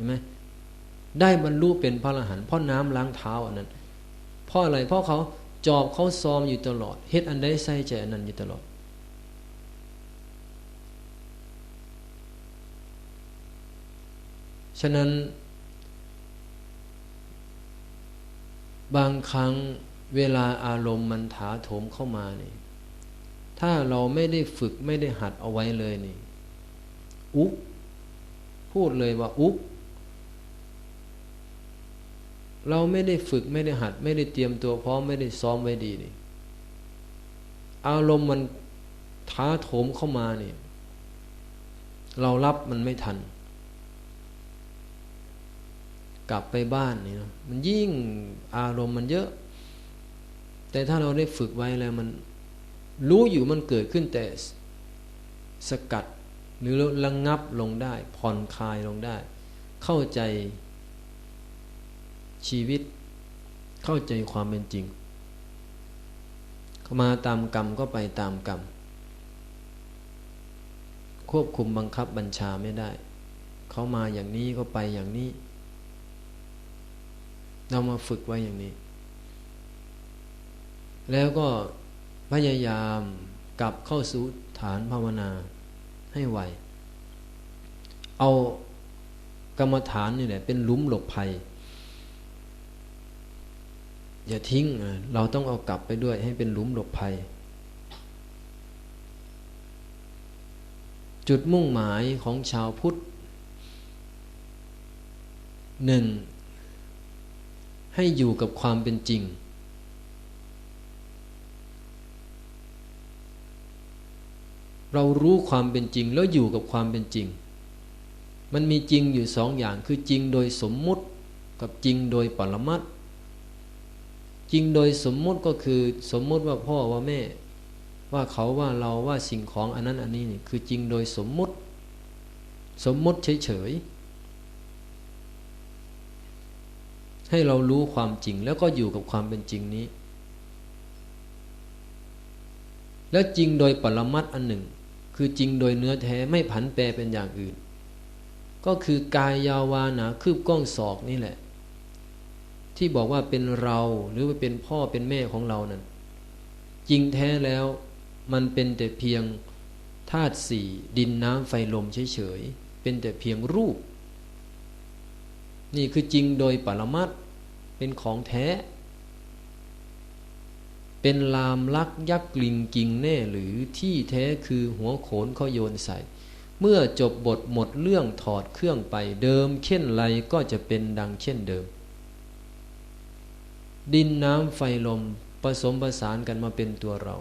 ห็นไหมได้บรรลุเป็นพระอรหันต์เพราะน้ำล้างเท้าอันนั้น เพราะอะไรเพราะเขาจอบเขาซ้อมอยู่ตลอดเฮ็ดอันใดใส่ใจอันนั้นอยู่ตลอด ฉะนั้น บางครั้งเวลาอารมณ์มันถาโถมเข้ามานี่ ถ้าเราไม่ได้ฝึกไม่ได้หัดเอาไว้เลยนี่ อุกพูดเลยว่าอุก เราไม่ได้ฝึกไม่ได้หัด ไม่ได้เตรียมตัวพร้อมไม่ได้ซ้อมไว้ดีนี่อารมณ์มันท้าโถมเข้ามาเนี่ยเรารับมันไม่ทัน กลับไปบ้านนี่นะมันยิ่งอารมณ์มันเยอะ แต่ถ้าเราได้ฝึกไว้แล้วมันรู้อยู่มันเกิดขึ้นแต่สกัด หรือระงงับลงได้ ผ่อนคลายลงได้ เข้าใจ ชีวิตเข้าใจความเป็นจริงเขามาตามกรรมก็ไปตามกรรม ควบคุมบังคับบัญชาไม่ได้ เขามาอย่างนี้ก็ไปอย่างนี้ เรามาฝึกไว้อย่างนี้ แล้วก็พยายามกลับเข้าสู่ฐานภาวนาให้ไว เอากรรมฐานนี่แหละเป็นลุมหลบภัย อย่าทิ้งเราต้องเอากลับไปด้วยให้เป็นหลุมหลบภัย จุดมุ่งหมายของชาวพุทธหนึ่งให้อยู่กับความเป็นจริง เรารู้ความเป็นจริงแล้วอยู่กับความเป็นจริง มันมีจริงอยู่สองอย่างคือจริงโดยสมมุติกับจริงโดยปรมัตถ จริงโดยสมมุติก็คือสมมุติว่าพ่อว่าแม่ ว่าเขาว่าเราว่าสิ่งของอันนั้นอันนี้นี่คือจริงโดยสมมุติ สมมุติเฉยๆให้เรารู้ความจริงแล้วก็อยู่กับความเป็นจริงนี้ แล้วจริงโดยปรมัตอันหนึ่ง คือจริงโดยเนื้อแท้ไม่ผันแปรเป็นอย่างอื่น ก็คือกายยาวานาคืบก้องศอกนี่แหละ ที่บอกว่าเป็นเราหรือว่าเป็นพ่อเป็นแม่ของเรานั้นจริงแท้แล้วมันเป็นแต่เพียงธาตุสี่ดินน้ำไฟลมเฉยๆเป็นแต่เพียงรูป นี่คือจริงโดยปรมัตเป็นของแท้ เป็นลามลักยักษ์ลิงกิงแน่หรือที่แท้คือหัวโขนเขาโยนใส่ เมื่อจบบทหมดเรื่องถอดเครื่องไปเดิมเช่นไรก็จะเป็นดังเช่นเดิม ดินน้ำไฟลมผสมประสานกันมาเป็นตัวเรา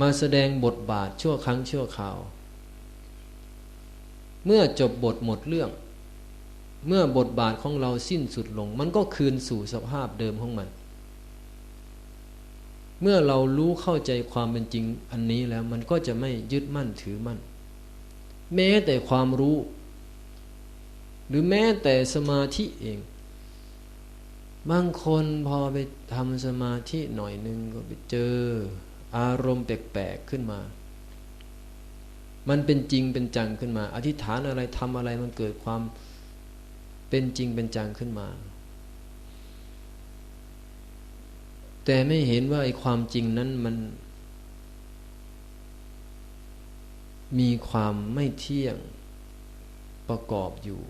มาแสดงบทบาทชั่วครั้งชั่วคราว เมื่อจบบทหมดเรื่อง เมื่อบทบาทของเราสิ้นสุดลง มันก็คืนสู่สภาพเดิมของมัน เมื่อเรารู้เข้าใจความเป็นจริงอันนี้แล้วมันก็จะไม่ยึดมั่นถือมั่น แม้แต่ความรู้ หรือแม้แต่สมาธิเอง บางคนพอไปทำสมาธิหน่อยนึงก็ไปเจอ อารมณ์แปลกๆขึ้นมา มันเป็นจริงเป็นจังขึ้นมา อธิษฐานอะไรทำอะไรมันเกิดความเป็นจริงเป็นจังขึ้นมา แต่ไม่เห็นว่าไอ้ความจริงนั้นมัน มีความไม่เที่ยงประกอบอยู่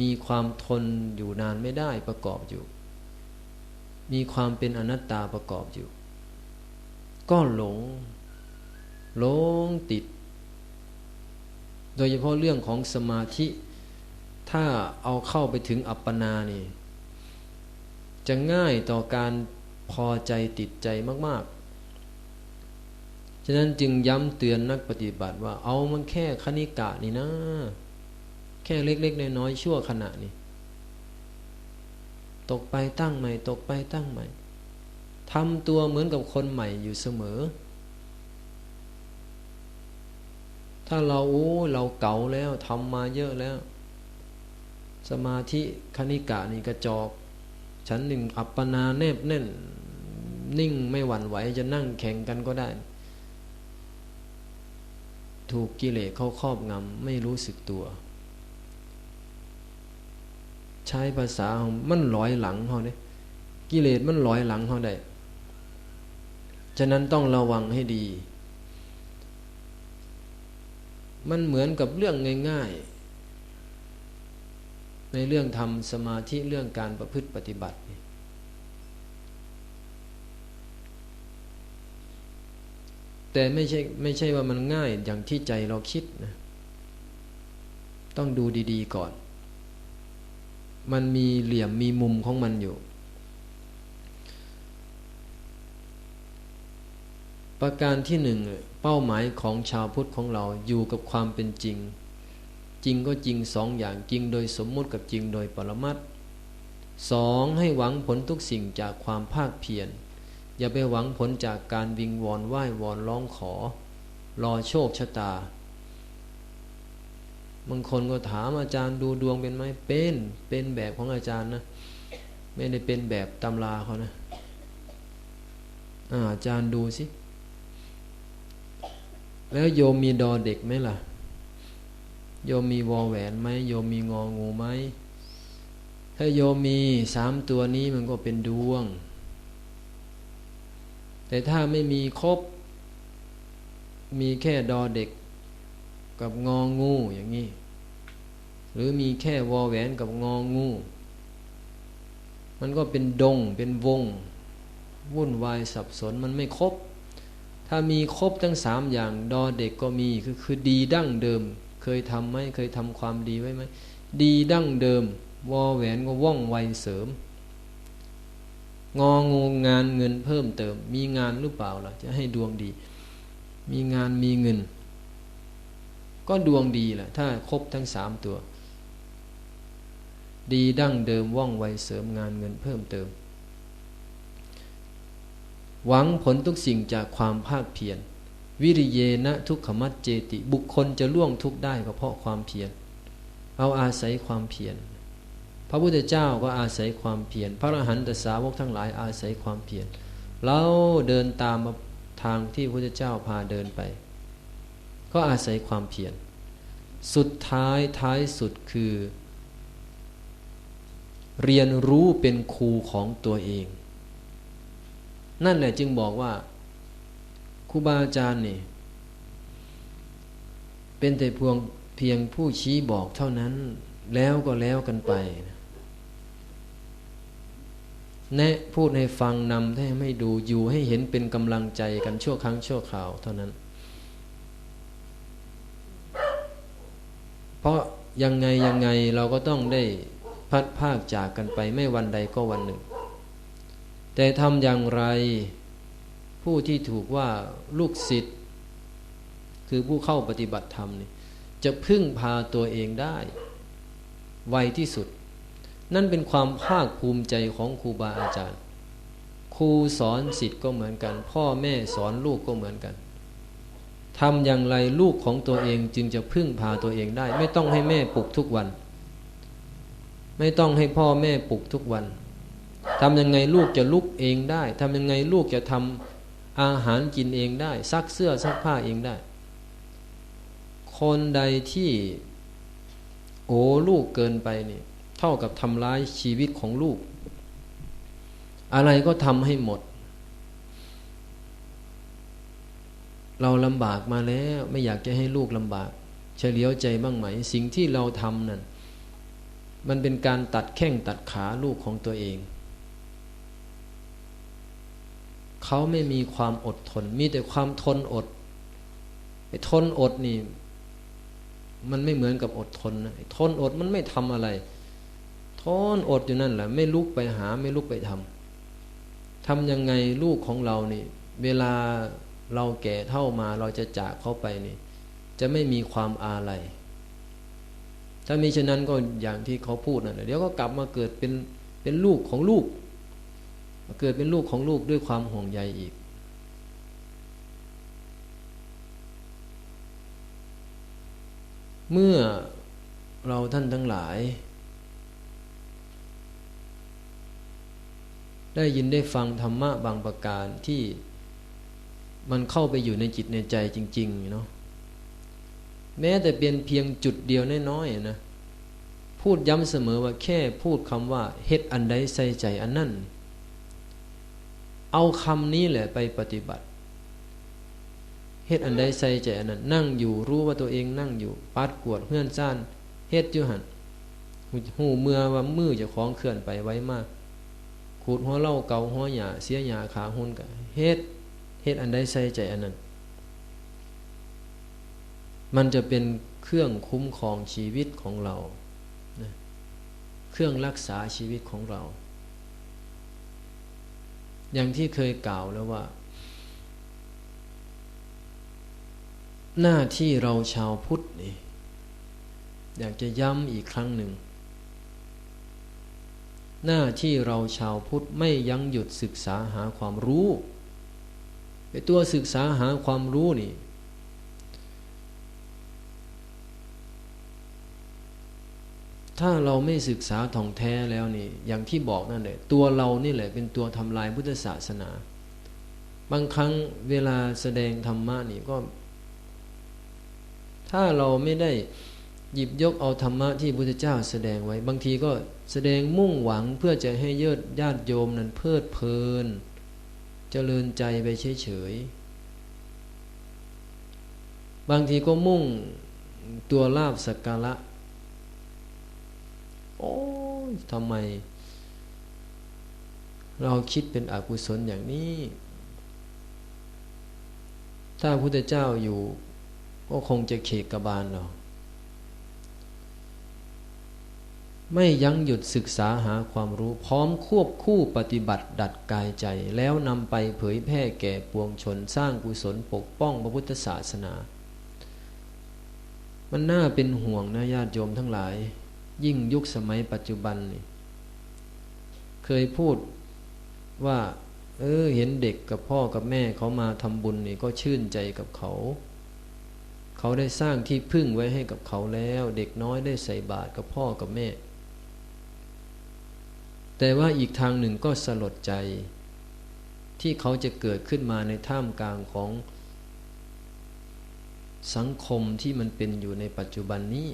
มีความทนอยู่นานไม่ได้ประกอบอยู่ มีความเป็นอนัตตาประกอบอยู่ ก็หลง หลงติด โดยเฉพาะเรื่องของสมาธิ ถ้าเอาเข้าไปถึงอัปปนานี่ จะง่ายต่อการพอใจติดใจมาก ๆ ฉะนั้นจึงย้ำเตือนนักปฏิบัติว่าเอามันแค่คณิกะนี่นะ แค่เล็ก ๆ น้อยๆชั่วขณะนี่ ตกไปตั้งใหม่ ตกไปตั้งใหม่ทำตัวเหมือนกับคนใหม่อยู่เสมอ ถ้าเราโอ้เราเก่าแล้วทำมาเยอะแล้ว สมาธิคณิกะนี่กระจอกฉันหนึ่งอัปปนาแนบแน่น นิ่งไม่หวั่นไหวจะนั่งแข่งกันก็ได้ ถูกกิเลสเข้าครอบงำไม่รู้สึกตัว ใช้ภาษามันลอยหลังเขาเนี่ยกิเลสมันลอยหลังเขาได้ ฉะนั้นต้องระวังให้ดี มันเหมือนกับเรื่องง่ายๆ ในเรื่องทำสมาธิเรื่องการประพฤติปฏิบัติ แต่ไม่ใช่ไม่ใช่ว่ามันง่ายอย่างที่ใจเราคิดนะ ต้องดูดีๆก่อน มันมีเหลี่ยมมีมุมของมันอยู่ ประการที่หนึ่งเป้าหมายของชาวพุทธของเราอยู่กับความเป็นจริง จริงก็จริงสองอย่างจริงโดยสมมุติกับจริงโดยปรมัตสองให้หวังผลทุกสิ่งจากความภาคเพียรอย่าไปหวังผลจากการวิงวอนไหว้วอนร้องขอ รอโชคชะตา บางคนก็ถามอาจารย์ดูดวงเป็นไหมเป็นเป็นแบบของอาจารย์นะ ไม่ได้เป็นแบบตำราเขานะอาจารย์ดูสิ แล้วโยมมีดอเด็กไหมล่ะ โยมมีวอแหวนไหมโยมมีงองูไหมถ้าโยมมีสามตัวนี้มันก็เป็นดวง แต่ถ้าไม่มีครบ มีแค่ดอเด็ก กับงองูอย่างนี้ หรือมีแค่วอแหวนกับงองู มันก็เป็นดงเป็นวง วุ่นวายสับสนมันไม่ครบ ถ้ามีครบทั้งสามอย่างดอเด็กก็มีคือคือดีดั้งเดิม เคยทำไหมเคยทำความดีไว้ไหมดีดั้งเดิม วอแหวนก็ว่องไวเสริม งองูงานเงินเพิ่มเติม มีงานหรือเปล่าล่ะจะให้ดวงดี มีงานมีเงิน ก็ดวงดีแหละถ้าครบทั้งสามตัว ดีดั้งเดิมว่องไวเสริมงานเงินเพิ่มเติม หวังผลทุกสิ่งจากความภาคเพียรวิริเยนะทุกขมัดเจติ บุคคลจะล่วงทุกได้ก็เพราะความเพียรเอาอาศัยความเพียรพระพุทธเจ้าก็อาศัยความเพียรพระอรหันตสาวกทั้งหลายอาศัยความเพียรเราเดินตามทางที่พระพุทธเจ้าพาเดินไป ก็อาศัยความเพียรสุดท้ายท้ายสุดคือ เรียนรู้เป็นครูของตัวเอง นั่นแหละจึงบอกว่าครูบาอาจารย์นี่เป็นแต่พวงเพียงผู้ชี้บอกเท่านั้น แล้วก็แล้วกันไป แนะพูดให้ฟังนำให้ไม่ดูอยู่ให้เห็นเป็นกำลังใจกันชั่วครั้งชั่วคราวเท่านั้น เพ ราะยังไงยังไงเราก็ต้องได้พัดภาคจากกันไปไม่วันใดก็วันหนึ่ง แต่ทำอย่างไรผู้ที่ถูกว่าลูกศิษย์คือผู้เข้าปฏิบัติธรรมนี่จะพึ่งพาตัวเองได้ ไวที่สุด นั่นเป็นความภาคภูมิใจของครูบาอาจารย์ ครูสอนศิษย์ก็เหมือนกัน พ่อแม่สอนลูกก็เหมือนกัน ทำอย่างไรลูกของตัวเองจึงจะพึ่งพาตัวเองได้ ไม่ต้องให้แม่ปลุกทุกวัน ไม่ต้องให้พ่อแม่ปลุกทุกวันทำยังไงลูกจะลุกเองได้ทำยังไงลูกจะทำอาหารกินเองได้ ซักเสื้อซักผ้าเองได้ คนใดที่ โอ้ลูกเกินไปนี่เท่ากับทำร้ายชีวิตของลูก อะไรก็ทำให้หมด เราลำบากมาแล้วไม่อยากจะให้ลูกลำบาก เฉลียวใจบ้างไหม สิ่งที่เราทำนั่นมันเป็นการตัดแข้งตัดขาลูกของตัวเอง เขาไม่มีความอดทน มีแต่ความทนอดไอ้ทนอดนี่ มันไม่เหมือนกับอดทนนะทนอดมันไม่ทำอะไร ทนอดอยู่นั่นแหละไม่ลุกไปหาไม่ลุกไปทำทำยังไงลูกของเรานี่ เวลา เราแก่เท่ามาเราจะจากเขาไปนี่จะไม่มีความอาลัยถ้ามีฉะนั้นก็อย่างที่เขาพูดนั่ะเดี๋ยวก็กลับมาเกิดเป็นเป็นลูกของลูกเกิดเป็นลูกของลูกด้วยความห่วงใยอีก เมื่อเราท่านทั้งหลาย ได้ยินได้ฟังธรรมะบางประการที่ มันเข้าไปอยู่ในจิตในใจจริงๆเนาะแม้แต่เป็นเพียงจุดเดียวน้อยๆนะพูดย้ำเสมอว่าแค่พูดคำว่าเฮ็ดอันใดใส่ใจอันนั้นเอาคำนี้แหละไปปฏิบัติเฮ็ดอันใดใส่ใจอันนั้น นั่งอยู่รู้ว่าตัวเองนั่งอยู่ปัดกวดเพื่อนซ่านเฮ็ดอยู่หันหูเมื่อว่ามือจะคล้องเคลื่อนไปไว้มากขูดหัวเล่าเกาหัวหยาเสียหยาขาหุ่นกันเฮ็ด เฮ็ดอันใดใส่ใจอันนั้น มันจะเป็นเครื่องคุ้มครองชีวิตของเราเครื่องรักษาชีวิตของเรา อย่างที่เคยกล่าวแล้วว่า หน้าที่เราชาวพุทธนี่อยากจะย้ำอีกครั้งหนึ่ง หน้าที่เราชาวพุทธไม่ยั้งหยุดศึกษาหาความรู้ ตัวศึกษาหาความรู้นี่ ถ้าเราไม่ศึกษาท่องแท้แล้วนี่อย่างที่บอกนั่นแหละตัวเรานี่แหละเป็นตัวทำลายพุทธศาสนา บางครั้งเวลาแสดงธรรมะนี่ก็ ถ้าเราไม่ได้หยิบยกเอาธรรมะที่พุทธเจ้าแสดงไว้ บางทีก็แสดงมุ่งหวังเพื่อจะให้เยิดญาติโยมนั้นเพลิดเพลินเจริญใจไปเฉยๆ บางทีก็มุ่งตัวลาบสักการะ โอ้ยทำไม เราคิดเป็นอกุศลอย่างนี้ ถ้าพระพุทธเจ้าอยู่ ก็คงจะเขกกบาลเรา ไม่ยั้งหยุดศึกษาหาความรู้พร้อมควบคู่ปฏิบัติดัดกายใจ แล้วนำไปเผยแพร่แก่ปวงชนสร้างกุศลปกป้องพระพุทธศาสนา มันน่าเป็นห่วงนะญาติโยมทั้งหลาย ยิ่งยุคสมัยปัจจุบันนี่เคยพูดว่า เออเห็นเด็กกับพ่อกับแม่เขามาทำบุญนี่ก็ชื่นใจกับเขา เขาได้สร้างที่พึ่งไว้ให้กับเขาแล้ว เด็กน้อยได้ใส่บาตรกับพ่อกับแม่ แต่ว่าอีกทางหนึ่งก็สลดใจ ที่เขาจะเกิดขึ้นมาในท่ามกลางของสังคมที่มันเป็นอยู่ในปัจจุบันนี้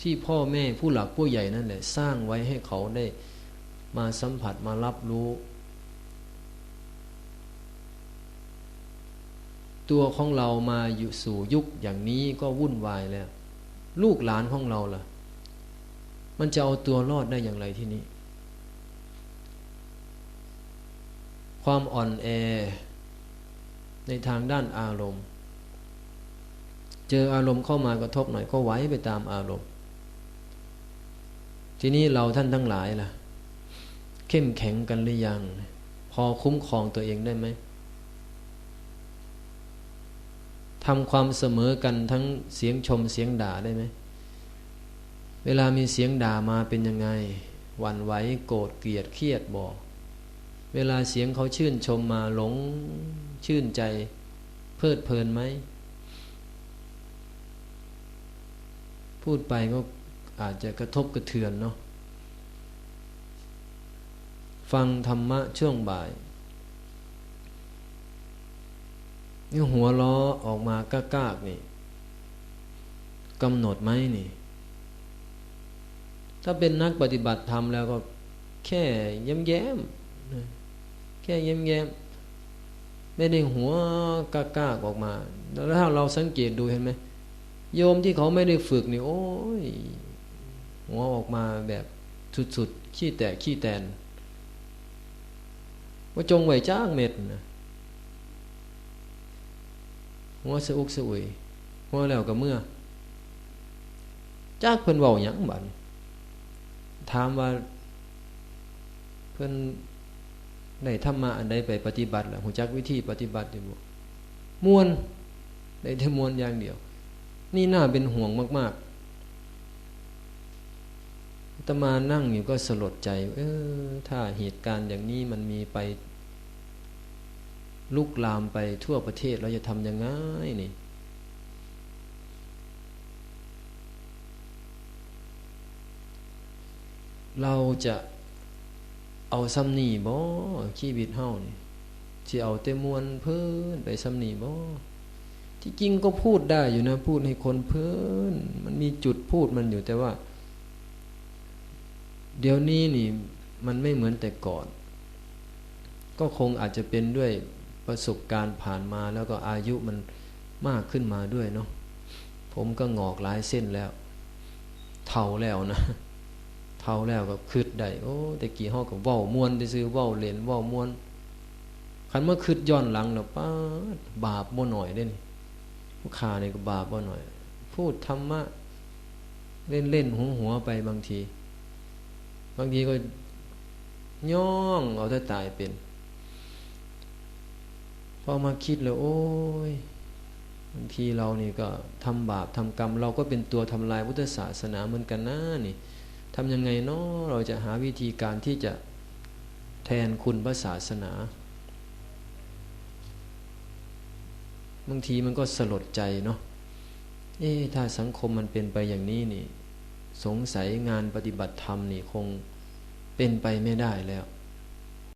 ที่พ่อแม่ผู้หลักผู้ใหญ่นั่นแหละสร้างไว้ให้เขาได้มาสัมผัสมารับรู้ ตัวของเรามาอยู่สู่ยุคอย่างนี้ก็วุ่นวายแล้ว ลูกหลานของเราล่ะ มันจะเอาตัวรอดได้อย่างไรที่นี้ ความอ่อนแอ ในทางด้านอารมณ์ เจออารมณ์เข้ามากระทบหน่อยก็ไหวไปตามอารมณ์ ทีนี้เราท่านทั้งหลายล่ะ เข้มแข็งกันหรือยัง พอคุ้มครองตัวเองได้ไหมทำความเสมอกันทั้งเสียงชมเสียงด่าได้ไหม เวลามีเสียงด่ามาเป็นยังไงหวั่นไหวโกรธเกลียดเครียดบอก เวลาเสียงเขาชื่นชมมาหลงชื่นใจ เพลิดเพลินไหม พูดไปก็อาจจะกระทบกระเทือนเนาะฟังธรรมะช่วงบ่ายนี่หัวล้อออกมาก้ากนี่กำหนดไหมนี่ ถ้าเป็นนักปฏิบัติธรรมแล้วก็แค่แย้มแย้มแค่แย้มแย้มไม่ได้หัวก้ากๆออกมา แล้วถ้าเราสังเกตดูเห็นไหมโยมที่เขาไม่ได้ฝึกนี่โอ้ยหัวออกมาแบบสุดๆ ขี้แตกขี้แตน ว่าจงไหวจ้างเม็ดนะหัวสะอุกสะอุยหัวแล้วกับเมื่อ จ้ากเพิ่นเว้าหยังบัด ถามว่า เพิ่อนได้ธรรมะอันใดไปปฏิบัติล่ะหูจักวิธีปฏิบัติอยู่บ่มวนได้แต่มวนอย่างเดียว นี่น่าเป็นห่วงมาก ๆตมานั่งอยู่ก็สลดใจ เออถ้าเหตุการณ์อย่างนี้มันมีไปลุกลามไปทั่วประเทศเราจะทำยังไงนี่ เราจะเอาซ้ำนีบ่ชีวิตเฮานี่ที่เอาเต็มมวนเพิ่นไปซ้ำนีบ่ที่จริงก็พูดได้อยู่นะ พูดให้คนเพื่นมันมีจุดพูดมันอยู่แต่ว่า เดี๋ยวนี้นี่ มันไม่เหมือนแต่ก่อน ก็คงอาจจะเป็นด้วยประสบการณ์ผ่านมาแล้วก็อายุมันมากขึ้นมาด้วยเนาะผมก็งอกหลายเส้นแล้ว เท่าแล้วนะ เท่าแล้วก็คืดได้โอ้แต่กี่ห้อกับว่าวมวนไปซื้อว่าวเลนว่าวมวนคันเมื่อคืดย้อนหลังแล้วป้าบาปบ่หน่อยเด่นผู้ขาเนี่ยก็บาปบ่หน่อย พูดธรรมะ เล่นเล่นหัวหัวไปบางที บางทีก็ย่องเอาแต่ตายเป็นพอมาคิดแล้ว โอ้ยบางทีเรานี่ก็ทำบาปทำกรรม เราก็เป็นตัวทำลายพุทธศาสนาเหมือนกันนะนี่ ทำยังไงเนาะเราจะหาวิธีการที่จะแทนคุณพระศาสนา บางทีมันก็สลดใจเนาะเอ๊ถ้าสังคมมันเป็นไปอย่างนี้นี่ สงสัยงานปฏิบัติธรรมนี่คงเป็นไปไม่ได้แล้ว